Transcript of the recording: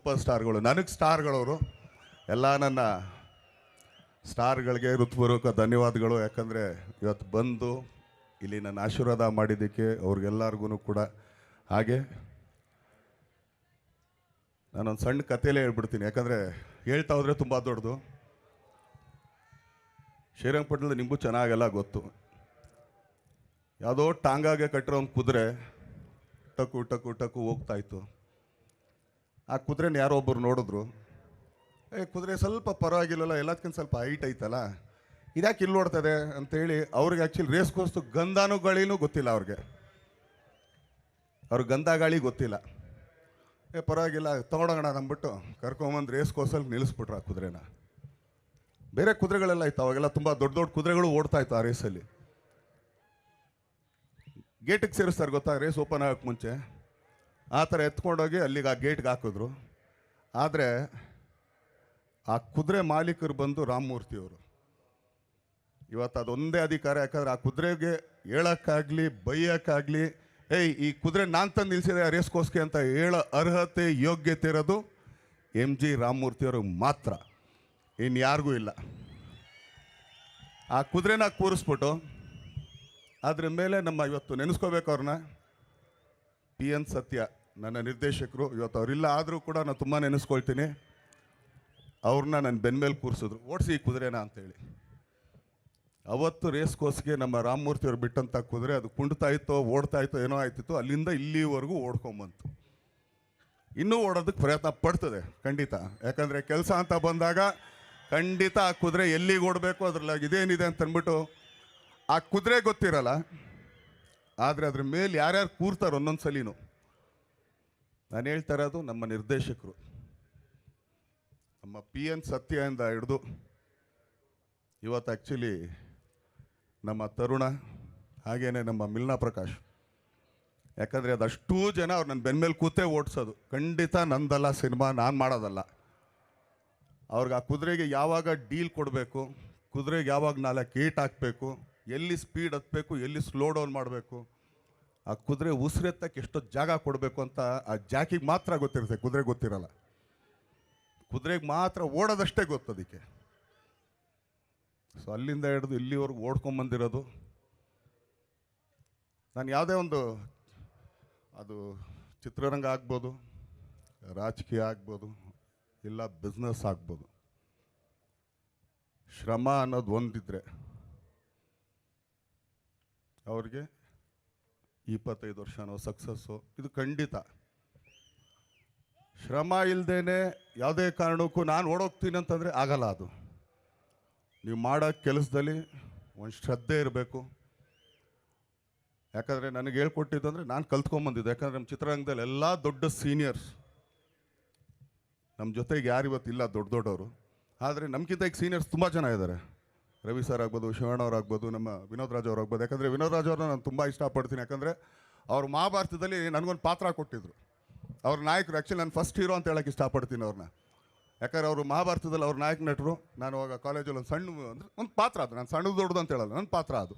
Super ಸ್ಟಾರ್ಗಳು. ನನಗೆ ಸ್ಟಾರ್ಗಳವರು, ಎಲ್ಲ ನನ್ನ ಸ್ಟಾರ್ಗಳಿಗೆ ಹೃತ್ಪೂರ್ವಕ ಧನ್ಯವಾದಗಳು. ಯಾಕಂದರೆ ಇವತ್ತು ಬಂದು ಇಲ್ಲಿ ನನ್ನ ಆಶೀರ್ವಾದ ಮಾಡಿದ್ದಕ್ಕೆ ಅವ್ರಿಗೆಲ್ಲರಿಗೂ ಕೂಡ ಹಾಗೆ. ನಾನೊಂದು ಸಣ್ಣ ಕಥೆಯಲ್ಲೇ ಹೇಳ್ಬಿಡ್ತೀನಿ. ಯಾಕಂದರೆ ಹೇಳ್ತಾ ಹೋದರೆ ತುಂಬ ದೊಡ್ಡದು. ಶ್ರೀರಂಗಪಟ್ಟಣದ ನಿಮಗೂ ಚೆನ್ನಾಗೆಲ್ಲ ಗೊತ್ತು. ಯಾವುದೋ ಟಾಂಗಾಗೆ ಕಟ್ಟಿರೋ ಒಂದು ಕುದುರೆ, ಟಕು ಟಕು ಟಕು ಹೋಗ್ತಾ ಇತ್ತು. ಆ ಕುದುರೆನ ಯಾರೋ ಒಬ್ಬರು ನೋಡಿದ್ರು. ಏ, ಕುದುರೆ ಸ್ವಲ್ಪ ಪರವಾಗಿಲ್ಲಲ್ಲ ಎಲ್ಲದಕ್ಕಿಂತ ಸ್ವಲ್ಪ ಹೈಟ್ ಐತಲ್ಲ, ಇದ್ಯಾಕೆ ಇಲ್ಲಿ ನೋಡ್ತದೆ ಅಂತೇಳಿ ಅವ್ರಿಗೆ ಆ್ಯಕ್ಚುಲಿ ರೇಸ್ ಕೋರ್ಸ್ತು ಗಂಧಾನು ಗಾಳಿನೂ ಗೊತ್ತಿಲ್ಲ ಅವ್ರಿಗೆ. ಅವ್ರಿಗೆ ಗಂಧ ಗಾಳಿ ಗೊತ್ತಿಲ್ಲ. ಏ, ಪರವಾಗಿಲ್ಲ, ತೊಗೊಂಡೋಗೋಣ ಅಂದ್ಬಿಟ್ಟು ಕರ್ಕೊಂಬಂದು ರೇಸ್ ಕೋರ್ಸಲ್ಲಿ ನಿಲ್ಲಿಸ್ಬಿಟ್ರು ಆ ಕುದುರೆನ. ಬೇರೆ ಕುದುರೆಗಳೆಲ್ಲ ಇತ್ತು, ಅವಾಗೆಲ್ಲ ತುಂಬ ದೊಡ್ಡ ದೊಡ್ಡ ಕುದುರೆಗಳು ಓಡ್ತಾ ಇತ್ತು ಆ ರೇಸಲ್ಲಿ ಗೇಟಿಗೆ ಸೇರಿಸ್ತಾರೆ ಗೊತ್ತಾ ರೇಸ್ ಓಪನ್ ಆಗೋಕ್ಕೆ ಮುಂಚೆ. ಆ ಥರ ಎತ್ಕೊಂಡೋಗಿ ಅಲ್ಲಿಗೆ ಆ ಗೇಟ್ಗೆ ಹಾಕಿದ್ರು. ಆದರೆ ಆ ಕುದುರೆ ಮಾಲೀಕರು ಬಂದು ರಾಮಮೂರ್ತಿಯವರು ಇವತ್ತು ಅದೊಂದೇ ಅಧಿಕಾರ, ಯಾಕಂದ್ರೆ ಆ ಕುದುರೆಗೆ ಹೇಳೋಕ್ಕಾಗಲಿ, ಬೈಯೋಕ್ಕಾಗಲಿ, ಏಯ್, ಈ ಕುದುರೆ ನಾನು ತಂದು ನಿಲ್ಸಿದೆ ಆ ರೇಸ್ಗೋಸ್ಗೆ ಅಂತ ಹೇಳೋ ಅರ್ಹತೆ, ಯೋಗ್ಯತೆ ಇರೋದು ಎಂ ಜಿ ರಾಮಮೂರ್ತಿಯವ್ರಿಗೆ ಮಾತ್ರ. ಇನ್ಯಾರಿಗೂ ಇಲ್ಲ. ಆ ಕುದುರೆನ ಕೂರಿಸ್ಬಿಟ್ಟು ಅದ್ರ ಮೇಲೆ ನಮ್ಮ ಇವತ್ತು ನೆನೆಸ್ಕೋಬೇಕು ಅವ್ರನ್ನ. ಪಿ ಎನ್ ಸತ್ಯ. ನನ್ನ ನಿರ್ದೇಶಕರು, ಇವತ್ತು ಅವರಿಲ್ಲ ಆದರೂ ಕೂಡ ನಾನು ತುಂಬ ನೆನೆಸ್ಕೊಳ್ತೀನಿ. ಅವ್ರನ್ನ ನನ್ನ ಬೆನ್ಮೇಲೆ ಕೂರಿಸಿದ್ರು. ಓಡಿಸಿ ಕುದುರೆನ ಅಂತೇಳಿ. ಅವತ್ತು ರೇಸ್ ಕೋಸ್ಗೆ ನಮ್ಮ ರಾಮಮೂರ್ತಿ ಅವ್ರು ಬಿಟ್ಟಂಥ ಕುದುರೆ, ಅದು ಕುಂಡ್ತಾ ಇತ್ತೋ, ಓಡ್ತಾ ಇತ್ತೋ, ಏನೋ ಆಯ್ತಿತ್ತು, ಅಲ್ಲಿಂದ ಇಲ್ಲಿವರೆಗೂ ಓಡ್ಕೊಂಬಂತು. ಇನ್ನೂ ಓಡೋದಕ್ಕೆ ಪ್ರಯತ್ನ ಪಡ್ತದೆ, ಖಂಡಿತ. ಯಾಕಂದರೆ ಕೆಲಸ ಅಂತ ಬಂದಾಗ ಖಂಡಿತ ಆ ಕುದುರೆ ಎಲ್ಲಿಗೆ ಓಡಬೇಕು ಅದ್ರಲ್ಲಿ ಇದೇನಿದೆ ಅಂತ ಅಂದ್ಬಿಟ್ಟು ಆ ಕುದುರೆ ಗೊತ್ತಿರಲ್ಲ. ಆದರೆ ಅದ್ರ ಮೇಲೆ ಯಾರ್ಯಾರು ಕೂರ್ತಾರೆ ಒಂದೊಂದು ಸಲಿನೂ. ನಾನು ಹೇಳ್ತಾ ಇರೋದು ನಮ್ಮ ನಿರ್ದೇಶಕರು. ನಮ್ಮ ಪಿ ಎನ್ ಸತ್ಯದಿಂದ ಹಿಡಿದು ಇವತ್ತು ಆ್ಯಕ್ಚುಲಿ ನಮ್ಮ ತರುಣ ಹಾಗೇನೆ ನಮ್ಮ ಮಿಲ್ನಾ ಪ್ರಕಾಶ್. ಯಾಕಂದರೆ ಅದಷ್ಟು ಜನ ಅವ್ರು ನನ್ನ ಬೆನ್ಮೇಲೆ ಕೂತೇ ಓಡಿಸೋದು. ಖಂಡಿತ ನಂದಲ್ಲ ಸಿನಿಮಾ, ನಾನು ಮಾಡೋದಲ್ಲ. ಅವ್ರಿಗೆ ಆ ಕುದುರೆಗೆ ಯಾವಾಗ ಡೀಲ್ ಕೊಡಬೇಕು, ಕುದುರೆಗೆ ಯಾವಾಗ ನಾಲ್ಕು ಏಟ್ ಹಾಕಬೇಕು, ಎಲ್ಲಿ ಸ್ಪೀಡ್ ಹತ್ತಬೇಕು ಎಲ್ಲಿ ಸ್ಲೋ ಡೌನ್ ಮಾಡಬೇಕು ಆ ಕುದುರೆ ಉಸಿರೆತ್ತಕ್ಕೆ ಎಷ್ಟೊತ್ತು ಜಾಗ ಕೊಡಬೇಕು ಅಂತ ಆ ಜಾಕಿಗೆ ಮಾತ್ರ ಗೊತ್ತಿರುತ್ತೆ ಕುದುರೆ ಗೊತ್ತಿರಲ್ಲ. ಕುದುರೆಗೆ ಮಾತ್ರ ಓಡೋದಷ್ಟೇ ಗೊತ್ತು ಅದಕ್ಕೆ. ಸೊ ಅಲ್ಲಿಂದ ಹಿಡಿದು ಇಲ್ಲಿವರೆಗೂ ಓಡ್ಕೊಂಬಂದಿರೋದು ನಾನು ಯಾವುದೇ ಒಂದು ಅದು ಚಿತ್ರರಂಗ ಆಗ್ಬೋದು, ರಾಜಕೀಯ ಆಗ್ಬೋದು, ಇಲ್ಲ ಬಿಸ್ನೆಸ್ ಆಗ್ಬೋದು. ಶ್ರಮ ಅನ್ನೋದು ಒಂದಿದ್ರೆ, ಅವ್ರಿಗೆ ಇಪ್ಪತ್ತೈದು ವರ್ಷನೋ ಸಕ್ಸಸ್ಸು ಇದು ಖಂಡಿತ. ಶ್ರಮ ಇಲ್ಲದೇನೆ ಯಾವುದೇ ಕಾರಣಕ್ಕೂ ನಾನು ಓಡೋಗ್ತೀನಿ ಅಂತಂದರೆ ಆಗಲ್ಲ ಅದು. ನೀವು ಮಾಡೋ ಕೆಲಸದಲ್ಲಿ ಒಂದು ಶ್ರದ್ಧೆ ಇರಬೇಕು. ಯಾಕಂದರೆ ನನಗೆ ಹೇಳ್ಕೊಟ್ಟಿದ್ದಂದರೆ ನಾನು ಕಲ್ತ್ಕೊಂಬಂದಿದ್ದೆ ಯಾಕಂದರೆ ನಮ್ಮ ಚಿತ್ರರಂಗದಲ್ಲಿ ಎಲ್ಲ ದೊಡ್ಡ ಸೀನಿಯರ್ಸ್ ನಮ್ಮ ಜೊತೆಗೆ ಯಾರು ಇವತ್ತಿಲ್ಲ ದೊಡ್ಡ ದೊಡ್ಡವರು. ಆದರೆ ನಮ್ಗಿಂತ ಈಗ ಸೀನಿಯರ್ಸ್ ತುಂಬ ಜನ ಇದ್ದಾರೆ. ರವಿ ಸರ್ ಆಗ್ಬೋದು, ಶಿವಣ್ಣ ಅವ್ರು ಆಗ್ಬೋದು, ನಮ್ಮ ವಿನೋದ್ ರಾಜ್ ಅವ್ರು ಆಗ್ಬೋದು. ಯಾಕಂದರೆ ವಿನೋದ್ ರಾಜ್ ಅವ್ರನ್ನ ನಾನು ತುಂಬ ಇಷ್ಟಪಡ್ತೀನಿ. ಯಾಕಂದರೆ ಅವ್ರು ಮಹಾಭಾರತದಲ್ಲಿ ನನಗೊಂದು ಪಾತ್ರ ಕೊಟ್ಟಿದ್ರು. ಅವ್ರ ನಾಯಕರು ಆ್ಯಕ್ಚುಲಿ ನಾನು ಫಸ್ಟ್ ಹೀರೋ ಅಂತ ಹೇಳಕ್ಕೆ ಇಷ್ಟಪಡ್ತೀನಿ ಅವ್ರನ್ನ ಯಾಕಂದ್ರೆ ಅವರು ಮಹಾಭಾರತದಲ್ಲಿ ಅವ್ರ ನಾಯಕ ನಟರು. ನಾನು ಅವಾಗ ಕಾಲೇಜಲ್ಲಿ ಒಂದು ಸಣ್ಣ, ಅಂದರೆ ಒಂದು ಪಾತ್ರ ಅದು. ನಾನು ಸಣ್ಣದು ದೊಡ್ಡದು ಅಂತ ಹೇಳಲ್ಲ ನನ್ನ ಪಾತ್ರ ಅದು.